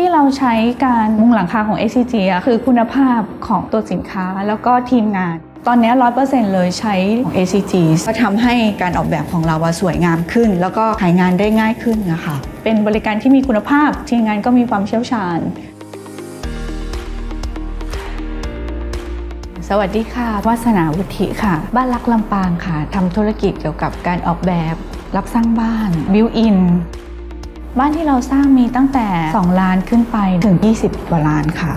ที่เราใช้การมุงหลังคาของ SCG อะคือคุณภาพของตัวสินค้าแล้วก็ทีมงาน ตอนนี้ร้อยเปอร์เซ็นต์เลยใช้ของ ACG ก็ทำให้การออกแบบของเราอะสวยงามขึ้น แล้วก็ขายงานได้ง่ายขึ้นนะคะ เป็นบริการที่มีคุณภาพ ทีมงานก็มีความเชี่ยวชาญ สวัสดีค่ะวาสนาวุฒิค่ะ บ้านรักลำปางค่ะทำธุรกิจเกี่ยวกับการออกแบบ รับสร้างบ้านบิวอิน บ้านที่เราสร้างมีตั้งแต่ 2 ล้านขึ้นไปถึง 20 กว่าล้านค่ะ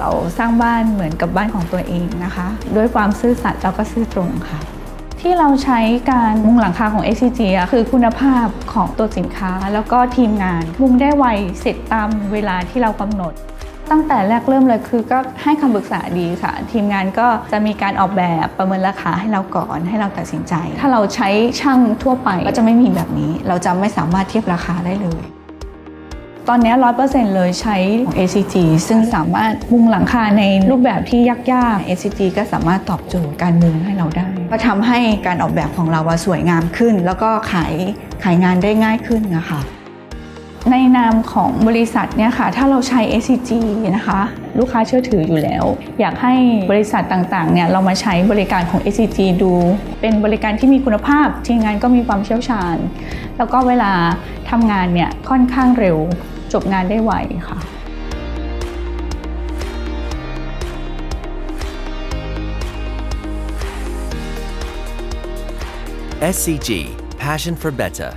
เราสร้างบ้านเหมือนกับบ้านของตัวเองนะคะ ด้วยความซื่อสัตย์เราก็ซื่อตรงค่ะ ที่เราใช้การมุงหลังคาของ SCG อะคือคุณภาพของตัวสินค้า แล้วก็ทีมงาน มุงได้ไวเสร็จตามเวลาที่เรากำหนด ตั้งแต่แรกเริ่มเลยคือก็ให้คำปรึกษาดีค่ะ ทีมงานก็จะมีการออกแบบประเมินราคาให้เราก่อนให้เราตัดสินใจ ถ้าเราใช้ช่างทั่วไปก็จะไม่มีแบบนี้ เราจะไม่สามารถเทียบราคาได้เลย ตอนนี้ร้อยเปอร์เซ็นต์เลยใช้ของ ACG ซึ่งสามารถมุงหลังคาในรูปแบบที่ยากๆ ACG ก็สามารถตอบโจทย์การมุงให้เราได้ ก็ทำให้การออกแบบของเราสวยงามขึ้น แล้วก็ขายขายงานได้ง่ายขึ้นนะคะ ในนามของบริษัทเนี่ยค่ะถ้าเราใช้ SCG นะคะลูกค้าเชื่อถืออยู่แล้ว อยากให้บริษัทต่างๆเนี่ยเรามาใช้บริการของ SCG ดู เป็นบริการที่มีคุณภาพ ทีมงานก็มีความเชี่ยวชาญ แล้วก็เวลาทำงานเนี่ยค่อนข้างเร็วจบงานได้ไวค่ะ SCG Passion for Better